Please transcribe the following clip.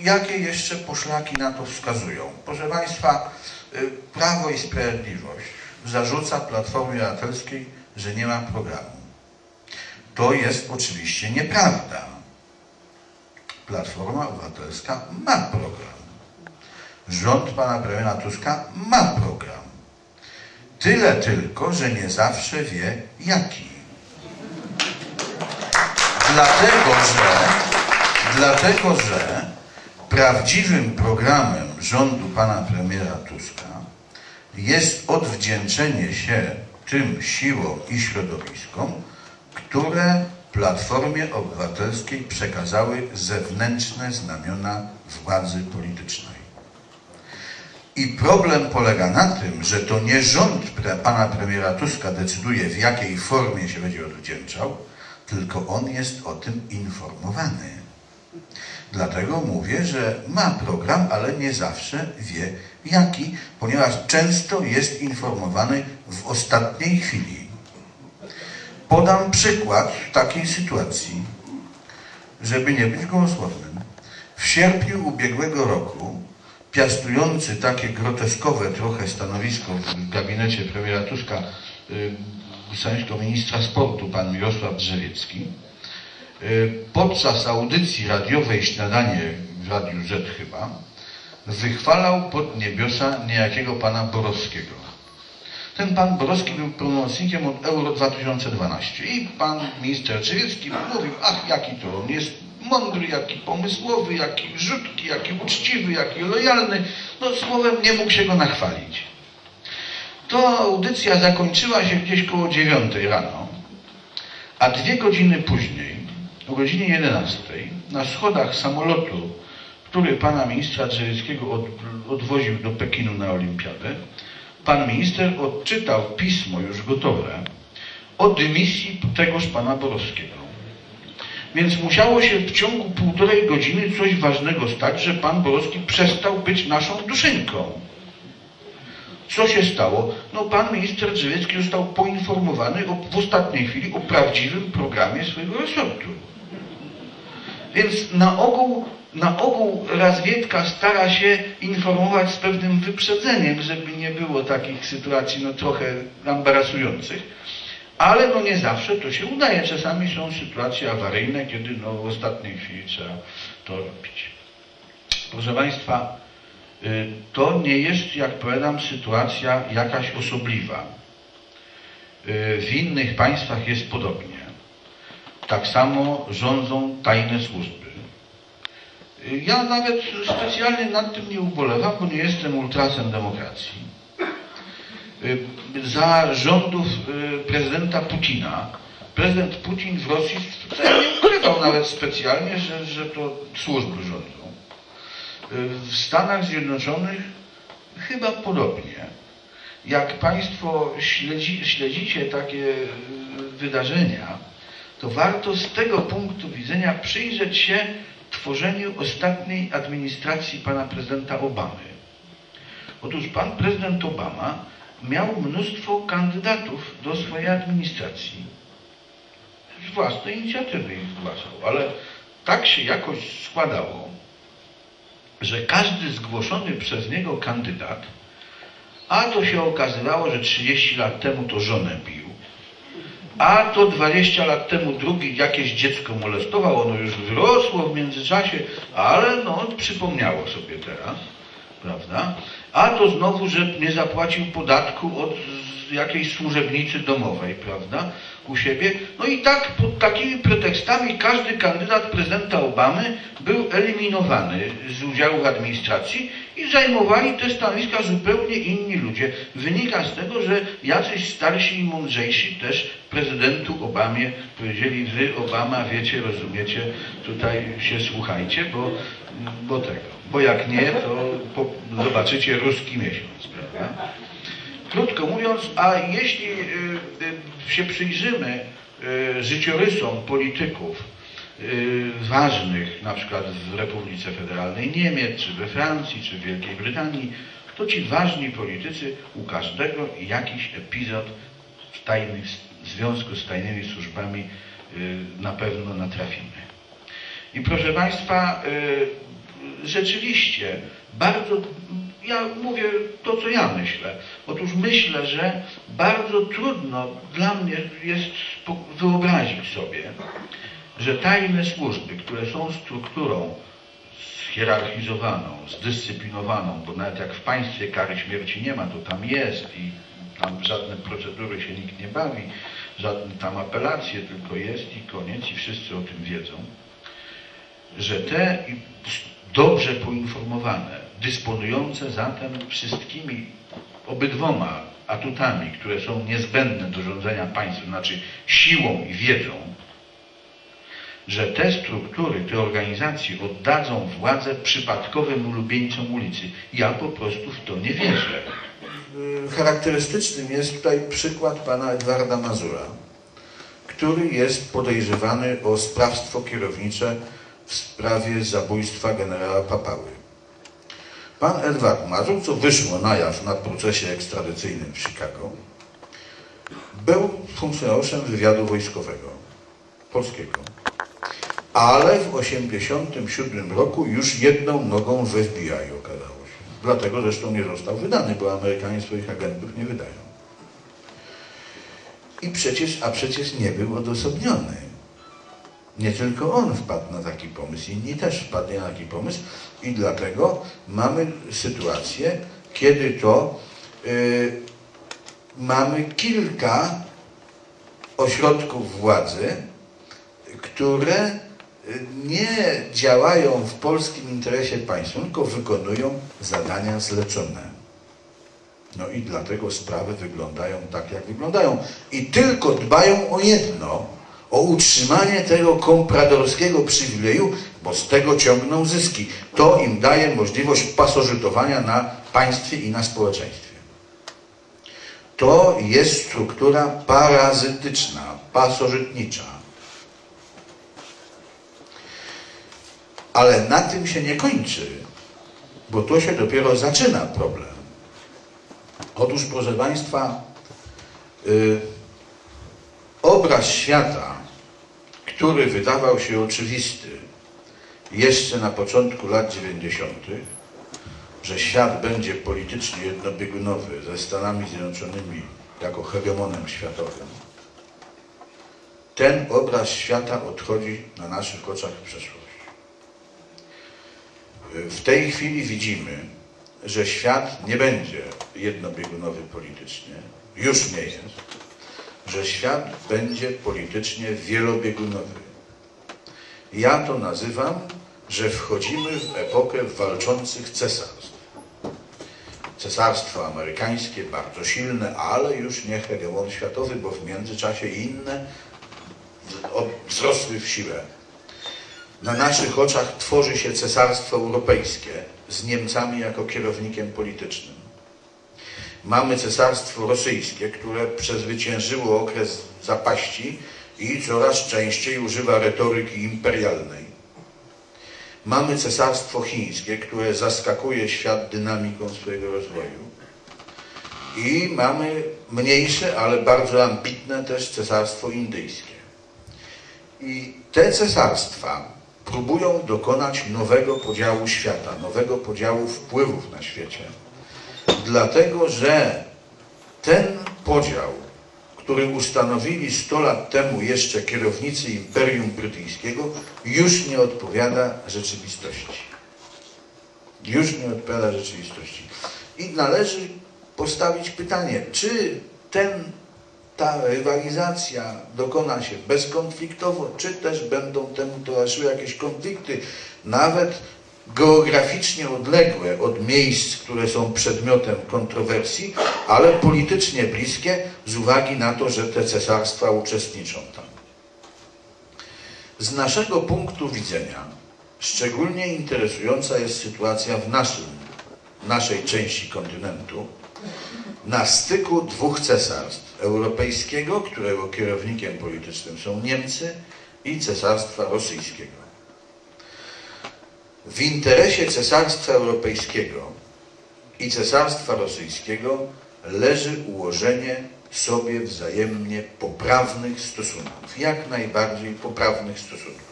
jakie jeszcze poszlaki na to wskazują? Proszę Państwa, y, Prawo i Sprawiedliwość zarzuca Platformie Obywatelskiej, że nie ma programu. To jest oczywiście nieprawda. Platforma Obywatelska ma program. Rząd pana premiera Tuska ma program. Tyle tylko, że nie zawsze wie jaki. Dlatego, że, dlatego, że prawdziwym programem rządu pana premiera Tuska jest odwdzięczenie się tym siłom i środowiskom, które Platformie Obywatelskiej przekazały zewnętrzne znamiona władzy politycznej. I problem polega na tym, że to nie rząd pana premiera Tuska decyduje, w jakiej formie się będzie odwdzięczał, tylko on jest o tym informowany. Dlatego mówię, że ma program, ale nie zawsze wie jaki, ponieważ często jest informowany w ostatniej chwili. Podam przykład takiej sytuacji, żeby nie być gołosłownym. W sierpniu ubiegłego roku piastujący takie groteskowe trochę stanowisko w gabinecie premiera Tuska y, stanowisko ministra sportu, pan Mirosław Drzewiecki, podczas audycji radiowej Śniadanie w Radiu Z chyba, wychwalał pod niebiosa niejakiego pana Borowskiego. Ten pan Borowski był pełnomocnikiem od Euro 2012 i pan minister Drzewiecki mówił, ach jaki to on jest mądry, jaki pomysłowy, jaki rzutki, jaki uczciwy, jaki lojalny. No słowem nie mógł się go nachwalić. To audycja zakończyła się gdzieś koło dziewiątej rano, a dwie godziny później, o godzinie 11, na schodach samolotu, który pana ministra Drzewieckiego od, odwoził do Pekinu na olimpiadę, pan minister odczytał pismo już gotowe o dymisji tegoż pana Borowskiego. Więc musiało się w ciągu półtorej godziny coś ważnego stać, że pan Borowski przestał być naszą duszeńką. Co się stało? No pan minister Drzewiecki został poinformowany o, w ostatniej chwili o prawdziwym programie swojego resortu. Więc na ogół, na ogół Razwiedka stara się informować z pewnym wyprzedzeniem, żeby nie było takich sytuacji no, trochę embarasujących. Ale no nie zawsze to się udaje. Czasami są sytuacje awaryjne, kiedy no w ostatniej chwili trzeba to robić. Proszę Państwa, y, to nie jest, jak powiadam, sytuacja jakaś osobliwa. Y, w innych państwach jest podobnie. Tak samo rządzą tajne służby. Y, ja nawet specjalnie nad tym nie ubolewam, bo nie jestem ultrasem demokracji. Za rządów prezydenta Putina prezydent Putin w Rosji nie ukrywał nawet specjalnie, że, że to służby rządzą. W Stanach Zjednoczonych chyba podobnie. Jak Państwo śledzi, śledzicie takie wydarzenia, to warto z tego punktu widzenia przyjrzeć się tworzeniu ostatniej administracji pana prezydenta Obamy. Otóż pan prezydent Obama miał mnóstwo kandydatów do swojej administracji. Z własnej inicjatywy ich zgłaszał, ale tak się jakoś składało, że każdy zgłoszony przez niego kandydat, a to się okazywało, że 30 lat temu to żonę bił, a to 20 lat temu drugi jakieś dziecko molestował, ono już wyrosło w międzyczasie, ale no przypomniało sobie teraz, prawda? A to znowu, że nie zapłacił podatku od jakiejś służebnicy domowej, prawda? u siebie. No i tak pod takimi pretekstami każdy kandydat prezydenta Obamy był eliminowany z udziału w administracji i zajmowali te stanowiska zupełnie inni ludzie. Wynika z tego, że jacyś starsi i mądrzejsi też prezydentu Obamie powiedzieli, wy Obama wiecie, rozumiecie, tutaj się słuchajcie, bo, bo tego. Bo jak nie, to zobaczycie ruski miesiąc, prawda? Krótko mówiąc, a jeśli y, y, się przyjrzymy y, życiorysom polityków ważnych, na przykład w Republice Federalnej Niemiec, czy we Francji, czy w Wielkiej Brytanii, to ci ważni politycy u każdego jakiś epizod w, tajnych, w związku z tajnymi służbami na pewno natrafimy. I proszę Państwa, rzeczywiście bardzo, ja mówię to, co ja myślę. Otóż myślę, że bardzo trudno dla mnie jest wyobrazić sobie, że tajne służby, które są strukturą zhierarchizowaną, zdyscyplinowaną, bo nawet jak w państwie kary śmierci nie ma, to tam jest i tam żadne procedury się nikt nie bawi, żadne tam apelacje, tylko jest i koniec i wszyscy o tym wiedzą, że te dobrze poinformowane, dysponujące zatem wszystkimi obydwoma atutami, które są niezbędne do rządzenia państwem, znaczy siłą i wiedzą, że te struktury, te organizacje oddadzą władzę przypadkowym ulubieńcom ulicy. Ja po prostu w to nie wierzę. Charakterystycznym jest tutaj przykład pana Edwarda Mazura, który jest podejrzewany o sprawstwo kierownicze w sprawie zabójstwa generała Papały. Pan Edward Mazur, co wyszło na jaw na procesie ekstradycyjnym w Chicago, był funkcjonariuszem wywiadu wojskowego polskiego ale w 1987 roku już jedną nogą w FBI okazało się. Dlatego zresztą nie został wydany, bo Amerykanie swoich agentów nie wydają. I przecież, a przecież nie był odosobniony. Nie tylko on wpadł na taki pomysł, inni też wpadli na taki pomysł i dlatego mamy sytuację, kiedy to yy, mamy kilka ośrodków władzy, które nie działają w polskim interesie państwa, tylko wykonują zadania zlecone. No i dlatego sprawy wyglądają tak, jak wyglądają. I tylko dbają o jedno, o utrzymanie tego kompradorskiego przywileju, bo z tego ciągną zyski. To im daje możliwość pasożytowania na państwie i na społeczeństwie. To jest struktura parazytyczna, pasożytnicza. Ale na tym się nie kończy, bo to się dopiero zaczyna problem. Otóż, proszę Państwa, yy, obraz świata, który wydawał się oczywisty jeszcze na początku lat 90., że świat będzie politycznie jednobiegunowy ze Stanami Zjednoczonymi jako hegemonem światowym, ten obraz świata odchodzi na naszych oczach w przeszłość. W tej chwili widzimy, że świat nie będzie jednobiegunowy politycznie, już nie jest, że świat będzie politycznie wielobiegunowy. Ja to nazywam, że wchodzimy w epokę walczących cesarstw. Cesarstwo amerykańskie bardzo silne, ale już nie hegemon światowy, bo w międzyczasie inne wzrosły w siłę na naszych oczach tworzy się cesarstwo europejskie z Niemcami jako kierownikiem politycznym. Mamy cesarstwo rosyjskie, które przezwyciężyło okres zapaści i coraz częściej używa retoryki imperialnej. Mamy cesarstwo chińskie, które zaskakuje świat dynamiką swojego rozwoju. I mamy mniejsze, ale bardzo ambitne też cesarstwo indyjskie. I te cesarstwa próbują dokonać nowego podziału świata, nowego podziału wpływów na świecie. Dlatego, że ten podział, który ustanowili 100 lat temu jeszcze kierownicy Imperium Brytyjskiego, już nie odpowiada rzeczywistości. Już nie odpowiada rzeczywistości. I należy postawić pytanie, czy ten ta rywalizacja dokona się bezkonfliktowo, czy też będą temu towarzyszyły jakieś konflikty, nawet geograficznie odległe od miejsc, które są przedmiotem kontrowersji, ale politycznie bliskie z uwagi na to, że te cesarstwa uczestniczą tam. Z naszego punktu widzenia szczególnie interesująca jest sytuacja w naszym, naszej części kontynentu, na styku dwóch cesarstw europejskiego, którego kierownikiem politycznym są Niemcy i cesarstwa rosyjskiego. W interesie cesarstwa europejskiego i cesarstwa rosyjskiego leży ułożenie sobie wzajemnie poprawnych stosunków, jak najbardziej poprawnych stosunków.